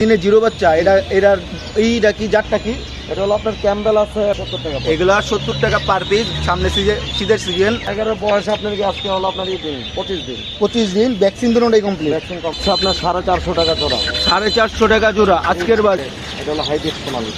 দিনে জিরো বাচ্চা এটা এটার এইটা কি জাতটা কি? এটা হলো আপনার ক্যাম্বেল আছে সত্তর টাকা এগুলা সত্তর টাকা পার পিস সামনে শীতের সিজন এগারো বয়স আপনার কি আজকে হলো আপনার এই দিন পঁচিশ দিন। পঁচিশ দিন ভ্যাকসিন দুটোটাই কমপ্লিট ভ্যাকসিন কমছে আপনার সাড়ে চারশো টাকা জোড়া। সাড়ে চারশো টাকা জোড়া আজকের বাজার। এটা হলো হাইব্রিড সোনালি।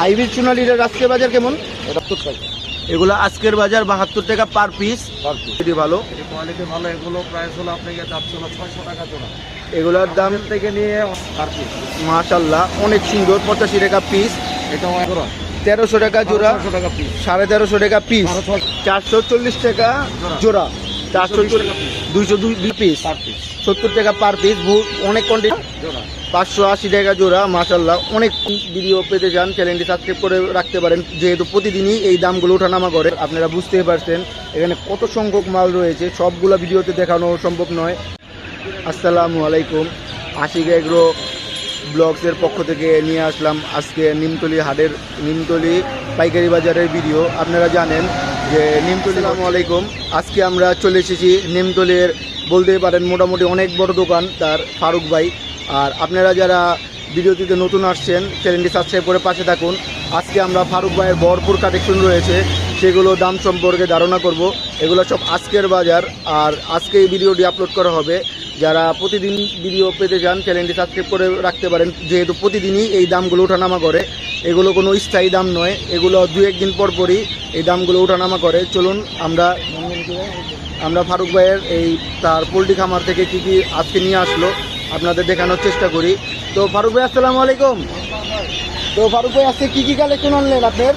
হাইব্রিড সোনালিটার আজকের বাজার কেমন? এটা সত্তর টাকা। এগুলো আজকের বাজার বাহাত্তর টাকা পার পিস যদি এটি ভালো। কোয়ালিটি ভালো এগুলো প্রাইস হলো আপনাকে ছয়শো টাকা জোড়া। এগুলোর দাম দাম থেকে নিয়ে পার পিস মাশাল্লাহ অনেক সুন্দর পঁচাশি টাকা পিস এটা তেরোশো টাকা জোড়া। টাকা পিস সাড়ে তেরোশো টাকা পিস চারশো চল্লিশ টাকা জোড়া। চারশো দুইশো দুই পিস সত্তর টাকা পার পিস অনেক কোয়ান্টিটি পাঁচশো আশি টাকা জোড়া অনেক ভিডিও পেতে চান চ্যানেলটি সাবস্ক্রাইব করে রাখতে পারেন। যেহেতু প্রতিদিনই এই দামগুলো ওঠানামা করে আপনারা বুঝতেই পারছেন এখানে কত সংখ্যক মাল রয়েছে সবগুলো ভিডিওতে দেখানো সম্ভব নয়। আসসালামু আলাইকুম। আশিক এগ্রো ব্লগসের পক্ষ থেকে নিয়ে আসলাম আজকে নিমতলি হাটের নিমতলি পাইকারি বাজারের ভিডিও। আপনারা জানেন যে নিমতলি আলাইকুম। আজকে আমরা চলে এসেছি নিমতলির বলতেই পারেন মোটামুটি অনেক বড় দোকান তার ফারুক ভাই। আর আপনারা যারা ভিডিওটিতে নতুন আসছেন চ্যানেলটি সাবস্ক্রাইব করে পাশে থাকুন। আজকে আমরা ফারুক ভাইয়ের ভরপুর কালেকশন রয়েছে সেগুলো দাম সম্পর্কে ধারণা করব। এগুলো সব আজকের বাজার, আর আজকে এই ভিডিওটি আপলোড করা হবে। যারা প্রতিদিন ভিডিও পেতে চান চ্যানেলটি সাবস্ক্রাইব করে রাখতে পারেন। যেহেতু প্রতিদিনই এই দামগুলো ওঠানামা করে, এগুলো কোনো স্থায়ী দাম নয়। এগুলো দু একদিন পর পরই এই দামগুলো ওঠানামা করে। চলুন, আমরা আমরা ফারুক ভাইয়ের এই তার পোলট্রি খামার থেকে কি কি আজকে নিয়ে আসলো, আপনাদের দেখানোর চেষ্টা করি। তো ফারুক ভাই, আসসালামু আলাইকুম। তো ফারুক ভাই, আজকে কী কী কালেকশন আনলেন আপনার?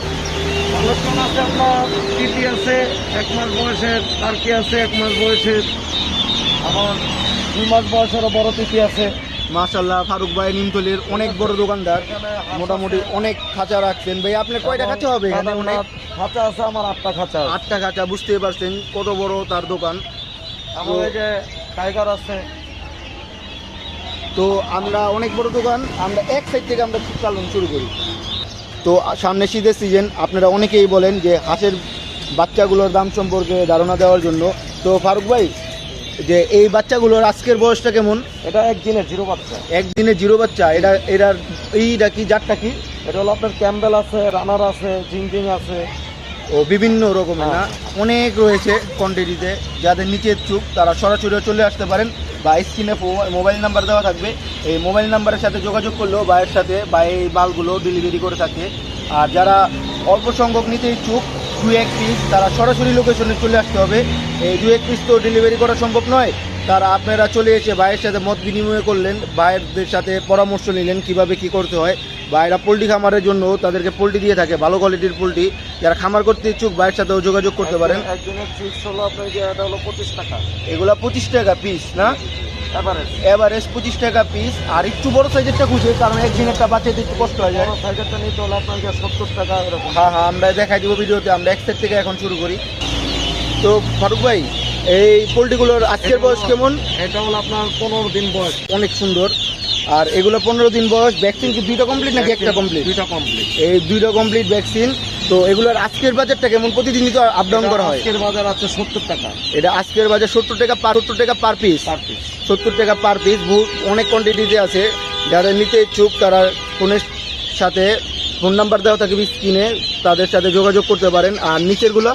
কালেকশন আছে আপনার টিটি আছে এক মাস বয়সের টার্কি আছে এক মাস বয়সের? আমার দুই মাস বয়সেরও বড় টিটি আছে। মাশাল্লাহ ফারুক ভাই নিমতলির অনেক বড় দোকানদার। মোটামুটি অনেক খাঁচা রাখছেন। ভাই আপনার কয়টা খাঁচা হবে এখানে অনেক? খাঁচা আছে আমার আটটা খাঁচা আটটা খাঁচা বুঝতেই পারছেন কত বড় তার দোকান। আমার যে টাইগার আছে। তো আমরা অনেক বড় দোকান আমরা এক সাইড থেকে আমরা চালন শুরু করি। তো সামনে শীতের সিজন আপনারা অনেকেই বলেন যে হাঁসের বাচ্চাগুলোর দাম সম্পর্কে ধারণা দেওয়ার জন্য। তো ফারুক ভাই যে এই বাচ্চাগুলোর আজকের বয়সটা কেমন? এটা একদিনের জিরো বাচ্চা। একদিনে জিরো বাচ্চা এটা এটার এইটা কি জাতটা কি? এটা হলো আপনার ক্যাম্বেল আছে রানার আছে জিংজিং আছে। ও বিভিন্ন রকমের না? অনেক রয়েছে কোয়ান্টিটিতে যাদের নিচের চুপ তারা সরাসরি চলে আসতে পারেন। বা স্ক্রিনে মোবাইল নাম্বার দেওয়া থাকবে। এই মোবাইল নাম্বারের সাথে যোগাযোগ করলেও বায়ের সাথে বা এই মালগুলো ডেলিভারি করে থাকে। আর যারা অল্প সংখ্যক নিতে ইচ্ছুক দু এক পিস তারা সরাসরি লোকেশনে চলে আসতে হবে। এই দু এক পিস তো ডেলিভারি করা সম্ভব নয়। তারা আপনারা চলে এসে ভাইয়ের সাথে মত বিনিময় করলেন ভাইয়েরদের সাথে পরামর্শ নিলেন কীভাবে কি করতে হয়। ভাইরা পোলট্রি খামারের জন্য তাদেরকে পোলট্রি দিয়ে থাকে ভালো কোয়ালিটির পোলট্রি। যারা খামার করতে ইচ্ছুক ভাইয়ের সাথেও যোগাযোগ করতে পারেন। একদিনের ফিক্স হলো আপনার এটা হলো পঁচিশ টাকা। এগুলা পঁচিশ টাকা পিস না? এভারেজ পঁচিশ টাকা পিস আর একটু বড় সাইজেরটা খুঁজে কারণ একটা কষ্ট হয়ে যায় সাইজেরটা নিতে হলে আপনার সত্তর টাকা এরকম। হ্যাঁ হ্যাঁ আমরা দেখাই দিব ভিডিওতে আমরা এক থেকে এখন শুরু করি। তো ফারুক ভাই এই পোলট্রিগুলোর আজকের বয়স কেমন? এটা হলো আপনার পনেরো দিন বয়স। অনেক সুন্দর। আর এগুলো পনেরো দিন বয়স ভ্যাকসিন কি দুইটা কমপ্লিট নাকি একটা কমপ্লিট দুইটা কমপ্লিট এই দুইটা কমপ্লিট ভ্যাকসিন তো এগুলোর আজকের বাজারটা কেমন? প্রতিদিনই তো আপ ডাউন করা হয়। আজকের বাজার আছে সত্তর টাকা। এটা আজকের বাজার সত্তর টাকা পার সত্তর টাকা পার পিস পার পিস সত্তর টাকা পার পিস অনেক কোয়ান্টিটিতে আছে। যারা নিতে ইচ্ছুক তারা ফোনের সাথে ফোন নাম্বার দেওয়া থাকবে স্ক্রিনে তাদের সাথে যোগাযোগ করতে পারেন। আর নিচেরগুলো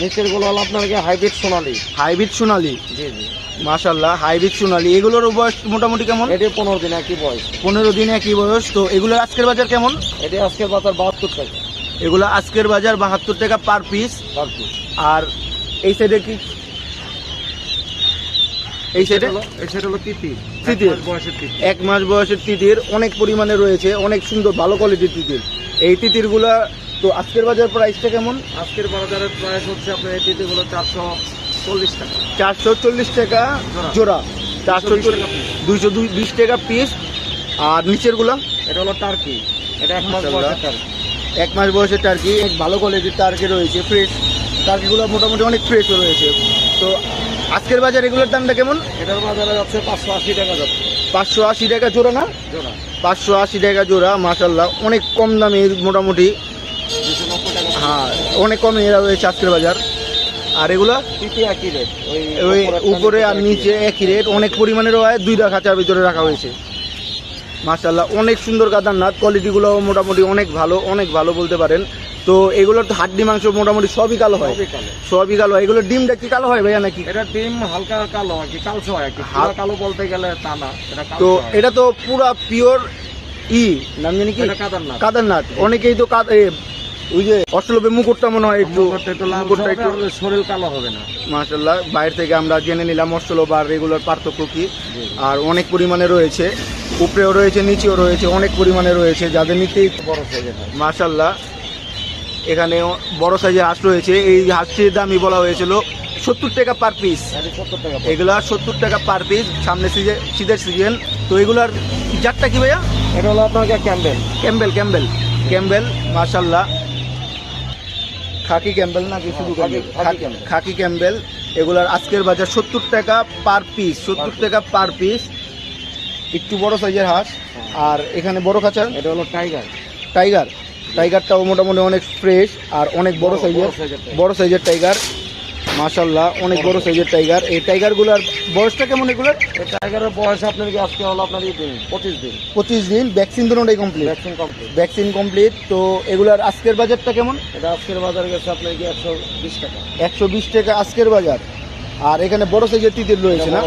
নিচেরগুলো হলো আপনার কি হাইব্রিড সোনালি? হাইব্রিড সোনালি? জি জি। মাশাল্লাহ হাইব্রিড সোনালি। এগুলোর বয়স মোটামুটি কেমন? এটি পনেরো দিন একই বয়স। পনেরো দিন একই বয়স। তো এগুলোর আজকের বাজার কেমন? এটি আজকের বাজার বাহাত্তর টাকা। এগুলো আজকের বাজার বাহাত্তর টাকা পার পিস পার পিস আর এই সাইডে কি? এই সাইডে এই সেটা হলো তিতি তিতির। এক মাস বয়সের তিতি এক মাস বয়সের তিতির। অনেক পরিমাণে রয়েছে। অনেক সুন্দর ভালো কোয়ালিটির তিতির। এই তিতিরগুলা তো আজকের বাজার প্রাইসটা কেমন? আজকের বাজারের প্রাইস হচ্ছে আপনার এই গুলো চারশো চল্লিশ টাকা। চারশো চল্লিশ টাকা জোড়া। চারশো 220 টাকা piece। দুইশো বিশ টাকা পিস আর নিচেরগুলা? এটা হলো টার্কি এটা এক মাস। বয়সের টার্কি এক মাস বয়সের টার্কি এক ভালো কোয়ালিটির টার্কি রয়েছে ফ্রেশ টার্কিগুলো মোটামুটি অনেক ফ্রেশও রয়েছে। তো আজকের বাজার এগুলোর দামটা কেমন? এটার বাজারে যাচ্ছে পাঁচশো আশি টাকা যাচ্ছে। পাঁচশো আশি টাকা জোড়া না? জোড়া। পাঁচশো আশি টাকা জোড়া মাসাল্লাহ অনেক কম দামে মোটামুটি হ্যাঁ অনেক কমে এরা রয়েছে আজকের বাজার। আর এগুলো একই রেট ওই উপরে আর নিচে একই রেট অনেক পরিমাণের হয় দুই দুইটা খাঁচার ভিতরে রাখা হয়েছে। মাশাল্লাহ অনেক সুন্দর কাদারনাথ কোয়ালিটিগুলো মোটামুটি অনেক ভালো অনেক ভালো বলতে পারেন। তো এগুলোর তো হাড্ডি মাংস মোটামুটি সবই কালো হয়। সবই কালো। হয়। এগুলোর ডিমটা কি কালো হয় ভাইয়া নাকি? এটা ডিম হালকা কালো আর কি কালচে হয় আর কি। কালো বলতে গেলে তা না এটা তো এটা তো পুরা পিওর ই নাম জানি কি? কাদারনাথ। কাদারনাথ। অনেকেই তো ওই যে অষ্টলোপে মুকুটটা মনে হয় একটু মুকুটটা একটু শরীর কালো হবে না। মাশাল্লাহ বাইরে থেকে আমরা জেনে নিলাম অষ্টলোপ আর রেগুলার পার্থক্য কি। আর অনেক পরিমাণে রয়েছে উপরেও রয়েছে নিচেও রয়েছে অনেক পরিমাণে রয়েছে যাদের নিতেই বড় সাইজের মাশাল্লাহ এখানে বড় সাইজের হাঁস রয়েছে এই হাঁসটির দামই বলা হয়েছিল সত্তর টাকা পার পিস এগুলা সত্তর টাকা পার পিস সামনে সিজে শীতের সিজন। তো এগুলার জাতটা কি ভাইয়া? এটা হলো আপনাকে ক্যাম্বেল। Campbell Campbell. ক্যাম্বেল মাশাল্লাহ খাকি ক্যাম্বেল নাকি খাকি- ক্যাম্বেল? খাকি ক্যাম্বেল। এগুলার আজকের বাজার সত্তর টাকা পার পিস সত্তর টাকা পার পিস একটু বড় সাইজের হাঁস। আর এখানে বড় খাঁচা এটা হলো টাইগার টাইগার টাইগারটাও মোটামুটি অনেক ফ্রেশ আর অনেক বড় সাইজের। বড় সাইজের টাইগার মাশাল্লাহ অনেক বড় সাইজের টাইগার এই টাইগারগুলোর বয়সটা কেমন এগুলোর? এই টাইগারের বয়স আপনার কি আজকে হলো আপনার দিন? পঁচিশ দিন। পঁচিশ দিন vaccine দুটোটাই complete vaccine complete vaccine complete তো এগুলার আজকের বাজারটা কেমন? এটা আজকের বাজারে গেছে আপনার কি একশো বিশ টাকা। একশো বিশ টাকা আজকের বাজার। আর এখানে বড় সাইজের তিতির রয়েছে না।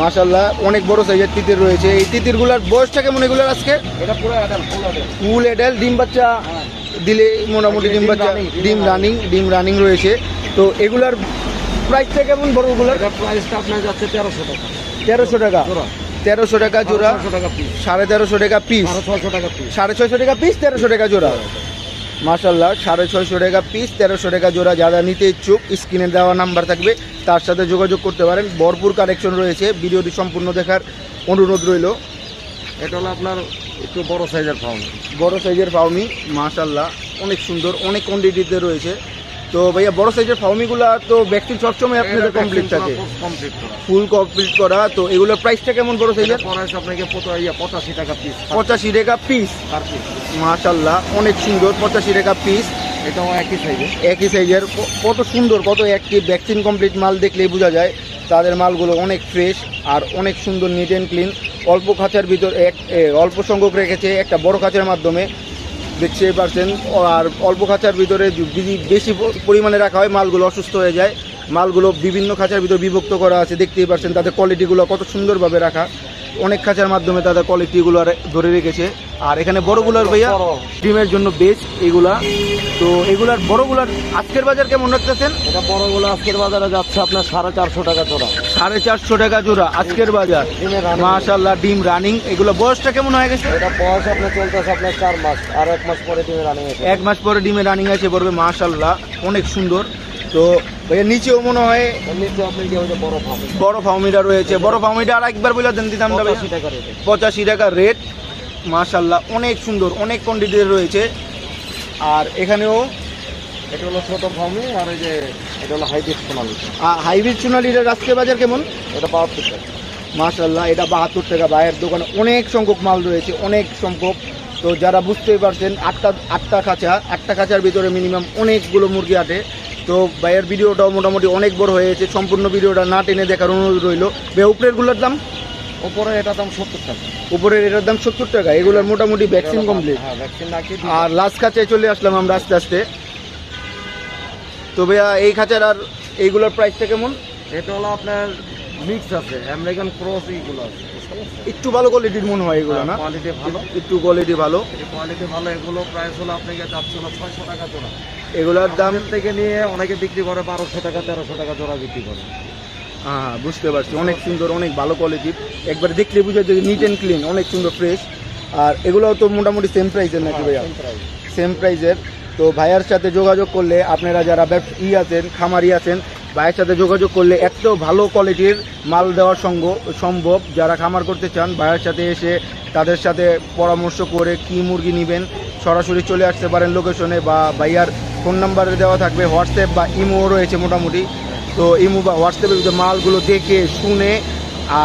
মাশাল্লাহ অনেক বড় সাইজের তিতির রয়েছে। এই তিতিরগুলার বয়সটা কেমন এগুলার আজকে? এটা পুরো ফুল অ্যাডাল ডিম বাচ্চা হ্যাঁ। দিলে মোটামুটি ডিম বাচ্চা ডিম রানিং ডিম রানিং রয়েছে। তো এগুলার প্রাইসটা কেমন বড়গুলার? এটা প্রাইসটা আপনার যাচ্ছে তেরোশো টাকা। তেরোশো টাকা। জোড়া। তেরোশো টাকা জোড়া সাড়ে তেরোশো টাকা পিস সাড়ে ছয়শো টাকা পিস সাড়ে ছয়শো টাকা পিস তেরোশো টাকা জোড়া। মাশাল্লাহ সাড়ে ছয়শো টাকা পিস তেরোশো টাকা জোড়া। যারা নিতে ইচ্ছুক স্ক্রিনে দেওয়া নাম্বার থাকবে। তার সাথে যোগাযোগ করতে পারেন। ভরপুর কালেকশন রয়েছে। ভিডিওটি সম্পূর্ণ দেখার অনুরোধ রইল। এটা হলো আপনার একটু বড় সাইজের ফাউন্ড বড় সাইজের ফাউমি মাশাল্লাহ অনেক সুন্দর অনেক কোয়ান্টিটিতে রয়েছে। তো ভাইয়া বড় সাইজের ফাউমিগুলা তো ভ্যাকসিন সবসময় আপনাদের কমপ্লিট থাকে। কমপ্লিট করা। ফুল কমপ্লিট করা। তো এগুলোর প্রাইসটা কেমন বড় সাইজের পড়াইছে আপনাকে পঁচ- পঁচাশি টাকা পিস পঁচাশি টাকা পিস মাশাল্লাহ অনেক সুন্দর পঁচাশি টাকা পিস এটাও একই সাইজে একই সাইজের কত সুন্দর কত একটি ভ্যাকসিন কমপ্লিট মাল দেখলেই বোঝা যায়। তাদের মালগুলো অনেক ফ্রেশ আর অনেক সুন্দর নিট অ্যান্ড ক্লিন অল্প খাঁচার ভিতর এক অল্প সংখ্যক রেখেছে একটা বড় খাঁচার মাধ্যমে। দেখতেই পারছেন আর অল্প খাঁচার ভিতরে যদি বেশি পরিমাণে রাখা হয় মালগুলো অসুস্থ হয়ে যায়। মালগুলো বিভিন্ন খাঁচার ভিতরে বিভক্ত করা আছে দেখতেই পারছেন তাদের কোয়ালিটিগুলো কত সুন্দরভাবে রাখা। অনেক খাঁচার মাধ্যমে তাদের কোয়ালিটিগুলো আর- ধরে রেখেছে। আর এখানে বড়গুলোর ভাইয়া। ডিমের জন্য বেস্ট এগুলা। তো এগুলার বড়গুলার আজকের বাজার কেমন রাখতেছেন? এটা বড়গুলো আজকের বাজারে যাচ্ছে আপনার সাড়ে চারশো টাকা জোড়া সাড়ে চারশো টাকা জোড়া আজকের বাজার। মাশাল্লাহ ডিম রানিং এগুলো বয়সটা কেমন হয়ে গেছে? এটা বয়স আপনার চলতেছে আপনার চার মাস আর এক মাস পরে ডিমে রানিং এসে এক মাস পরে ডিমে রানিং আছে বলবে মাশাল্লাহ অনেক সুন্দর। তো ভাইয়া নিচেও মনে হয় বড় ফাউমিটা রয়েছে। বড় ফাউমিটা আর একবার বলে দেন দিতাম পঁচাশি টাকা রেটে মাশাল্লাহ অনেক সুন্দর অনেক কোয়ান্টিটির রয়েছে। আর এখানেও এটা হলো ছোট ফার্মে আর এই যে এটা হলো হাইব্রিড সোনালি। হাইব্রিড সোনালিটার আজকের বাজার কেমন? এটা বাহাত্তর টাকা। মাশাল্লাহ এটা বাহাত্তর টাকা। ভাইয়ের দোকানে অনেক সংখ্যক মাল রয়েছে অনেক সংখ্যক। তো যারা বুঝতেই পারছেন আটটা আটটা খাঁচা আটটা খাঁচার ভিতরে মিনিমাম অনেকগুলো মুরগি আটে তো ভাইয়ের ভিডিওটাও মোটামুটি অনেক বড় হয়েছে সম্পূর্ণ ভিডিওটা না টেনে দেখার অনুরোধ রইল। ভাই উপরেরগুলোর দাম? উপরে এটা দাম সত্তর টাকা। উপরের এটার দাম সত্তর টাকা। এগুলোর মোটামুটি ভ্যাকসিন কমপ্লিট আর লাস্ট খাঁচায় চলে আসলাম আমরা আস্তে আস্তে। তো ভাইয়া এই খাঁচার আর এইগুলোর প্রাইসটা কেমন? এটা হলো আপনার মিক্স আছে আমেরিকান ক্রস এইগুলো আছে। একটু ভালো কোয়ালিটির মনে হয় এগুলো না? কোয়ালিটি ভালো। একটু কোয়ালিটি ভালো। কোয়ালিটি ভালো এগুলো প্রাইস হলো আপনাকে যাচ্ছে হলো ছয়শো টাকা জোড়া। এগুলোর দাম? থেকে নিয়ে অনেকে বিক্রি করে বারোশো টাকা তেরোশো টাকা জোড়া বিক্রি করে। হ্যাঁ বুঝতে পারছি। অনেক সুন্দর অনেক ভালো কোয়ালিটির একবার দেখলে বুঝা যায় নিট অ্যান্ড ক্লিন অনেক সুন্দর ফ্রেশ আর এগুলোও তো মোটামুটি সেম প্রাইসের নাকি ভাইয়া? Same সেম প্রাইসের তো ভাইয়ার সাথে যোগাযোগ করলে আপনারা যারা ই আছেন, খামারি আছেন, ভাইয়ের সাথে যোগাযোগ করলে এত ভালো কোয়ালিটির মাল দেওয়া সঙ্গ সম্ভব। যারা খামার করতে চান, ভাইয়ের সাথে এসে তাদের সাথে পরামর্শ করে কি মুরগি নেবেন, সরাসরি চলে আসতে পারেন লোকেশনে বা ভাইয়ার ফোন নাম্বারে দেওয়া থাকবে হোয়াটসঅ্যাপ বা ইমো রয়েছে মোটামুটি। তো ইমো বা হোয়াটসঅ্যাপে মালগুলো দেখে শুনে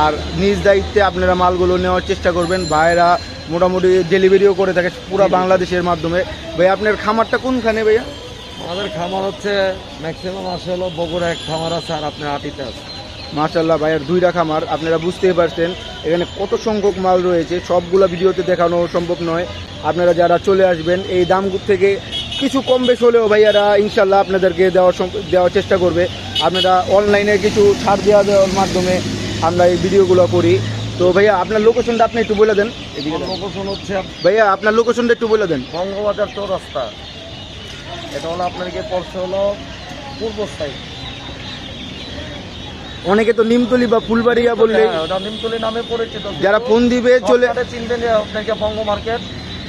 আর নিজ দায়িত্বে আপনারা মালগুলো নেওয়ার চেষ্টা করবেন। ভাইয়েরা মোটামুটি ডেলিভারিও করে থাকে পুরো বাংলাদেশের মাধ্যমে। ভাই আপনার খামারটা কোনখানে ভাইয়া? আমাদের খামার হচ্ছে ম্যাক্সিমাম আসে হলো বগুড়া এক খামার আছে আর আপনার আটিতে আছে। মাশাল্লাহ ভাইয়ের দুইটা খামার আপনারা বুঝতেই পারছেন। এখানে কত সংখ্যক মাল রয়েছে সবগুলো ভিডিওতে দেখানো সম্ভব নয়। আপনারা যারা চলে আসবেন এই দাম থেকে কিছু কম বেশ হলেও ভাইয়ারা ইনশাল্লাহ আপনাদেরকে দেওয়ার দেওয়ার চেষ্টা করবে। আপনারা অনলাইনে কিছু ছাড় দেওয়া দেওয়ার মাধ্যমে আমরা এই ভিডিওগুলো করি। তো ভাইয়া আপনার লোকেশনটা আপনি একটু বলে দেন। লোকেশন হচ্ছে ভাইয়া আপনার লোকেশনটা একটু বলে দেন। বঙ্গবাজার চৌরাস্তা। এটা হলো আপনার গিয়ে পড়ছে হলো পূর্ব সাইড অনেকে তো নিমতলি বা ফুলবাড়িয়া বললে হ্যাঁ, ওটা নিমতলি নামে পরিচিত। যারা ফোন দিবে চলে নিয়ে আপনাকে বঙ্গ মার্কেট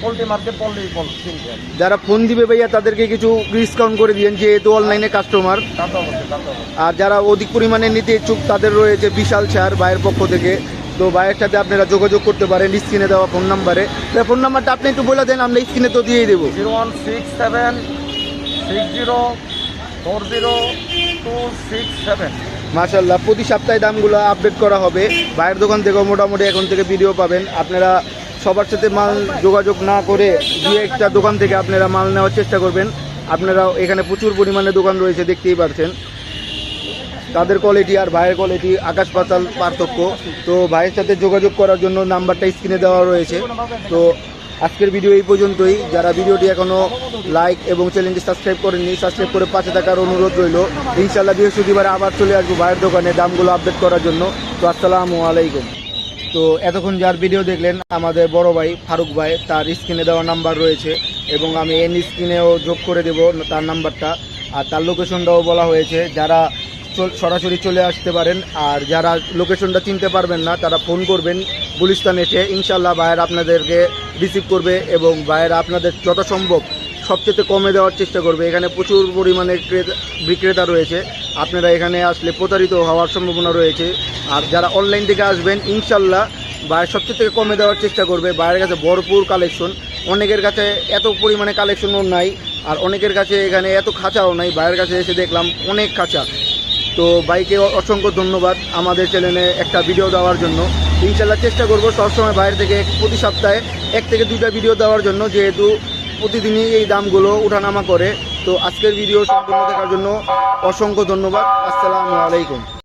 পোল্ট্রি মার্কেট পল্লী চিনতে। যারা ফোন দিবে ভাইয়া তাদেরকে কিছু ডিসকাউন্ট করে দিয়েন যেহেতু অনলাইনে কাস্টমার আর যারা অধিক পরিমাণে নিতে ইচ্ছুক তাদের রয়েছে বিশাল ছাড় ভাইয়ের পক্ষ থেকে। তো ভাইয়ের সাথে আপনারা যোগাযোগ করতে পারেন স্ক্রিনে দেওয়া ফোন নাম্বারে ফোন নাম্বারটা আপনি একটু বলে দেন আমরা স্ক্রিনে তো দিয়েই দেবো। Zero one six seven six zero four zero two six seven. মাশাল্লাহ প্রতি সপ্তাহে দামগুলো আপডেট করা হবে। ভাইয়ের দোকান থেকেও মোটামুটি এখন থেকে ভিডিও পাবেন। আপনারা সবার সাথে মাল যোগাযোগ না করে দু একটা দোকান থেকে আপনারা মাল নেওয়ার চেষ্টা করবেন। আপনারা এখানে প্রচুর পরিমাণে দোকান রয়েছে দেখতেই পাচ্ছেন। তাদের কোয়ালিটি আর ভাইয়ের কোয়ালিটি আকাশ পাতাল পার্থক্য। তো ভাইয়ের সাথে যোগাযোগ করার জন্য নাম্বারটা স্ক্রিনে দেওয়া রয়েছে। তো আজকের ভিডিও এই পর্যন্তই। যারা ভিডিওটি এখনও লাইক এবং চ্যানেলটি সাবস্ক্রাইব করেননি সাবস্ক্রাইব করে পাশে থাকার অনুরোধ রইল। ইনশাল্লাহ বৃহস্পতিবার আবার চলে আসব ভাইয়ের দোকানে দামগুলো আপডেট করার জন্য। তো আসসালামু আলাইকুম। তো এতক্ষণ যার ভিডিও দেখলেন আমাদের বড় ভাই ফারুক ভাই, তার স্ক্রিনে দেওয়া নাম্বার রয়েছে এবং আমি এন স্ক্রিনেও যোগ করে দেব তার নাম্বারটা আর তার লোকেশনটাও বলা হয়েছে। যারা সরাসরি চলে আসতে পারেন। আর যারা লোকেশনটা চিনতে পারবেন না, তারা ফোন করবেন গুলিস্তান এসে। ইনশাল্লাহ ভাইয়ের আপনাদেরকে রিসিভ করবে এবং ভাইয়ের আপনাদের যথাসম্ভব সবচেয়ে কমে দেওয়ার চেষ্টা করবে। এখানে প্রচুর পরিমাণে ক্রেতা, বিক্রেতা রয়েছে। আপনারা এখানে আসলে প্রতারিত হওয়ার সম্ভাবনা রয়েছে। আর যারা অনলাইন থেকে আসবেন ইনশাল্লাহ বাইরে সবচেয়ে থেকে কমে দেওয়ার চেষ্টা করবে। বাইরের কাছে ভরপুর কালেকশন অনেকের কাছে এত পরিমাণে কালেকশনও নাই। আর অনেকের কাছে এখানে এত খাঁচাও নাই। বাইরের কাছে এসে দেখলাম অনেক খাঁচা। তো বাইকে অসংখ্য ধন্যবাদ আমাদের চ্যানেলে একটা ভিডিও দেওয়ার জন্য। ইনশাল্লাহ চেষ্টা করব সবসময় বাইরে থেকে প্রতি সপ্তাহে এক থেকে দুইটা ভিডিও দেওয়ার জন্য, যেহেতু প্রতিদিনই এই দামগুলো উঠানামা করে। তো আজকের ভিডিও সম্পূর্ণ দেখার জন্য অসংখ্য ধন্যবাদ। আসসালামু আলাইকুম।